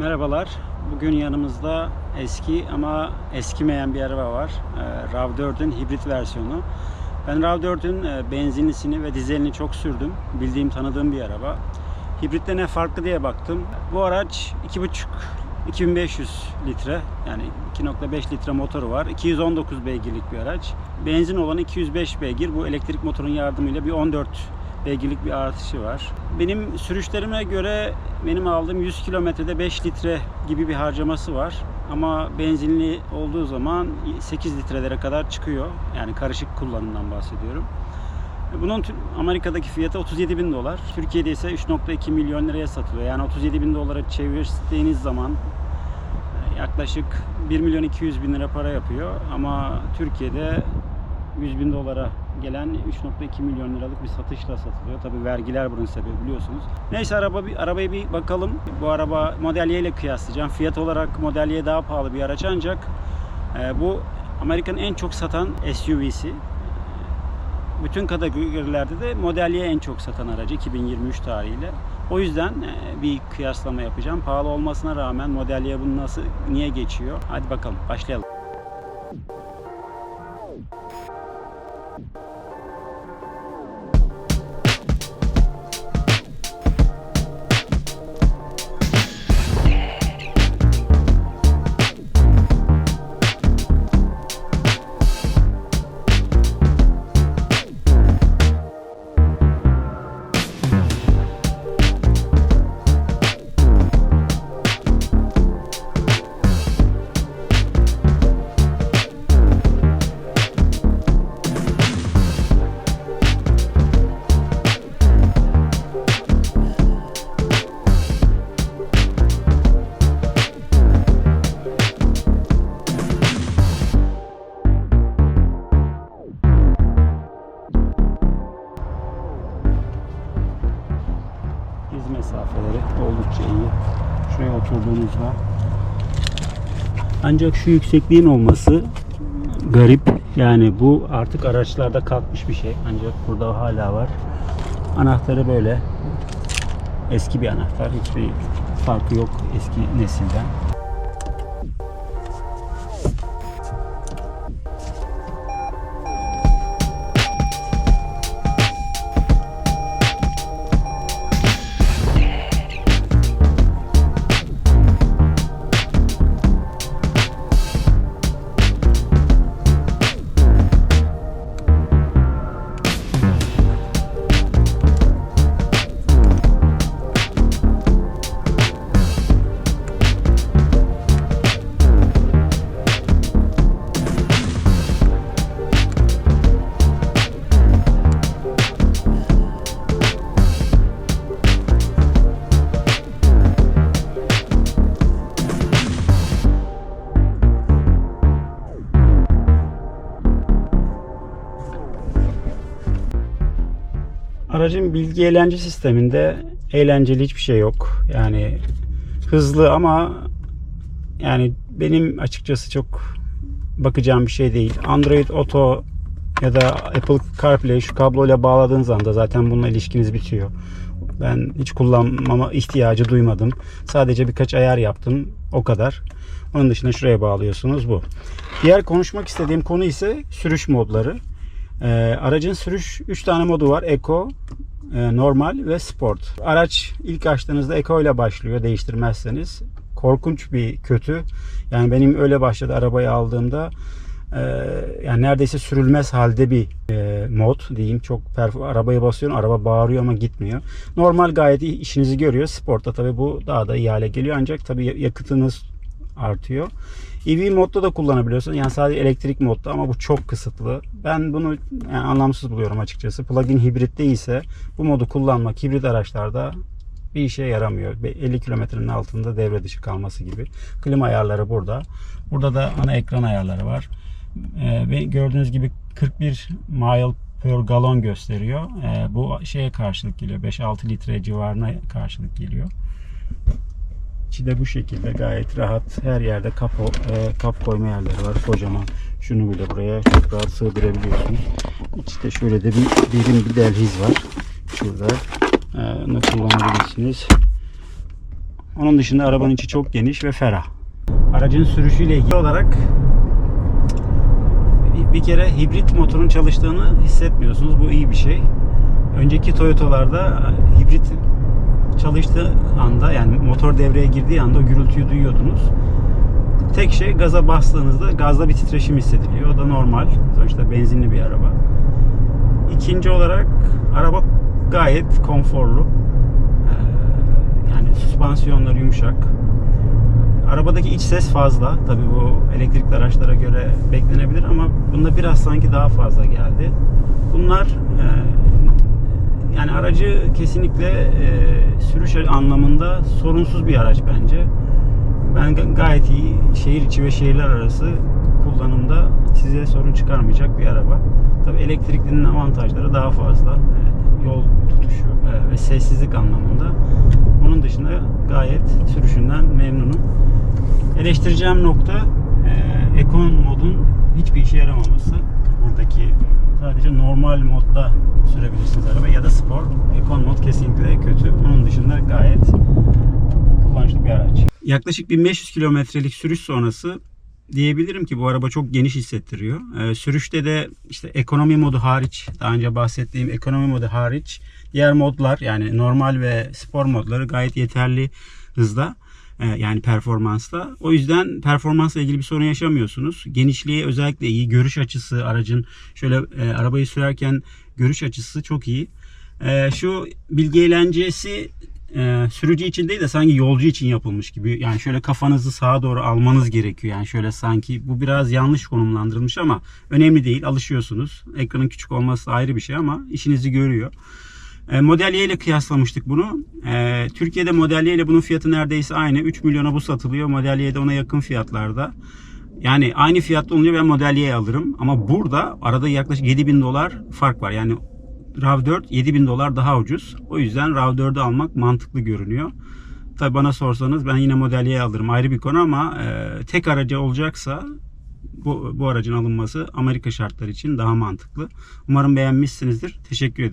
Merhabalar. Bugün yanımızda eski ama eskimeyen bir araba var. Ee, RAV4'ün hibrit versiyonu. Ben RAV4'ün e, benzinlisini ve dizelini çok sürdüm. Bildiğim, tanıdığım bir araba. Hibritte ne farklı diye baktım. Bu araç 2.5 2500 litre yani 2.5 litre motoru var. 219 beygirlik bir araç. Benzin olan 205 beygir. Bu elektrik motorun yardımıyla bir 14 beygirlik bir artışı var. Benim sürüşlerime göre benim aldığım 100 kilometrede 5 litre gibi bir harcaması var. Ama benzinli olduğu zaman 8 litrelere kadar çıkıyor. Yani karışık kullanımdan bahsediyorum. Bunun Amerika'daki fiyatı 37 bin dolar. Türkiye'de ise 3.2 milyon liraya satılıyor. Yani 37 bin dolara çevirdiğiniz zaman e, yaklaşık 1 milyon 200 bin lira para yapıyor. Ama Türkiye'de 100 bin dolara gelen 3.2 milyon liralık bir satışla satılıyor. Tabi vergiler bunun sebebi biliyorsunuz. Neyse araba bir arabaya bir bakalım. Bu araba Model Y ile kıyaslayacağım. Fiyat olarak Model Y daha pahalı bir araç ancak e, bu Amerika'nın en çok satan SUV'si. Bütün kategorilerde de Model Y en çok satan aracı 2023 tarihiyle. O yüzden e, bir kıyaslama yapacağım. Pahalı olmasına rağmen Model Y bunu nasıl niye geçiyor? Hadi bakalım başlayalım. Şuraya oturduğunuzda. Ancak şu yüksekliğin olması garip. Yani bu artık araçlarda kalkmış bir şey. Ancak burada hala var. Anahtarı böyle. Eski bir anahtar. Hiçbir farkı yok eski nesilden. Aracın bilgi eğlence sisteminde eğlenceli hiçbir şey yok. Yani hızlı ama yani benim açıkçası çok bakacağım bir şey değil. Android Auto ya da Apple CarPlay şu kabloyla bağladığınız anda zaten bununla ilişkiniz bitiyor. Ben hiç kullanmama ihtiyacı duymadım. Sadece birkaç ayar yaptım. O kadar. Onun dışında şuraya bağlıyorsunuz bu. Diğer konuşmak istediğim konu ise sürüş modları. Ee, aracın sürüş 3 tane modu var. Eco, e, normal ve sport. Araç ilk açtığınızda Eco ile başlıyor değiştirmezseniz. Korkunç bir kötü. Yani benim öyle başladı arabayı aldığımda e, yani neredeyse sürülmez halde bir e, mod diyeyim. Çok arabaya basıyorum araba bağırıyor ama gitmiyor. Normal gayet işinizi görüyor. Sportta tabii bu daha da iyi hale geliyor ancak tabii yakıtınız artıyor. EV modda da kullanabiliyorsun. Yani sadece elektrik modda ama bu çok kısıtlı. Ben bunu yani anlamsız buluyorum açıkçası. Plug-in hibrit değilse bu modu kullanmak hibrit araçlarda bir işe yaramıyor. Ve 50 kilometrenin altında devre dışı kalması gibi. Klima ayarları burada. Burada da ana ekran ayarları var. Ee, ve gördüğünüz gibi 41 mile per galon gösteriyor. Ee, bu şeye karşılık geliyor. 5-6 litre civarına karşılık geliyor. İçi de bu şekilde gayet rahat. Her yerde kap, e, kap koyma yerleri var. Kocaman. Şunu bile buraya çok rahat sığdırabiliyorsunuz. İçte şöyle de bir derin bir delhiz var. Şurada. E, Bunu kullanabilirsiniz. Onun dışında arabanın içi çok geniş ve ferah. Aracın sürüşüyle ilgili olarak bir kere hibrit motorun çalıştığını hissetmiyorsunuz. Bu iyi bir şey. Önceki Toyota'larda hibrit çalıştığı anda yani motor devreye girdiği anda o gürültüyü duyuyordunuz. Tek şey gaza bastığınızda gazda bir titreşim hissediliyor. O da normal. Sonuçta benzinli bir araba. İkinci olarak araba gayet konforlu. Ee, Yani süspansiyonları yumuşak. Arabadaki iç ses fazla. Tabii bu elektrikli araçlara göre beklenebilir ama bunda biraz sanki daha fazla geldi. Bunlar e, yani aracı kesinlikle e, sürüş anlamında sorunsuz bir araç bence. Ben ga- gayet iyi şehir içi ve şehirler arası kullanımda size sorun çıkarmayacak bir araba. Tabii elektriklinin avantajları daha fazla. E, Yol tutuşu e, ve sessizlik anlamında. Onun dışında gayet sürüşünden memnunum. Eleştireceğim nokta e, Econ modun hiçbir işe yaramaması. Buradaki sadece normal modda sürebilirsiniz araba ya da spor. Econ mod kesinlikle kötü. Onun dışında gayet kullanışlı bir araç. Yaklaşık 1500 kilometrelik sürüş sonrası diyebilirim ki bu araba çok geniş hissettiriyor. Ee, sürüşte de işte ekonomi modu hariç, daha önce bahsettiğim ekonomi modu hariç diğer modlar yani normal ve spor modları gayet yeterli hızda. Ee, yani performansla. O yüzden performansla ilgili bir sorun yaşamıyorsunuz. Genişliği özellikle iyi. Görüş açısı aracın şöyle e, arabayı sürerken görüş açısı çok iyi. Ee, şu bilgi eğlencesi e, sürücü için değil de sanki yolcu için yapılmış gibi. Yani şöyle kafanızı sağa doğru almanız gerekiyor. Yani şöyle sanki bu biraz yanlış konumlandırılmış ama önemli değil. Alışıyorsunuz. Ekranın küçük olması ayrı bir şey ama işinizi görüyor. E, Model Y ile kıyaslamıştık bunu. E, Türkiye'de Model Y ile bunun fiyatı neredeyse aynı. 3 milyona bu satılıyor. Model Y'de ona yakın fiyatlarda. Yani aynı fiyatta olunca ben Model Y alırım. Ama burada arada yaklaşık 7000 dolar fark var. Yani RAV4 7000 dolar daha ucuz. O yüzden RAV4'ü almak mantıklı görünüyor. Tabi bana sorsanız ben yine Model Y alırım ayrı bir konu ama e, tek aracı olacaksa bu, bu aracın alınması Amerika şartları için daha mantıklı. Umarım beğenmişsinizdir. Teşekkür ederim.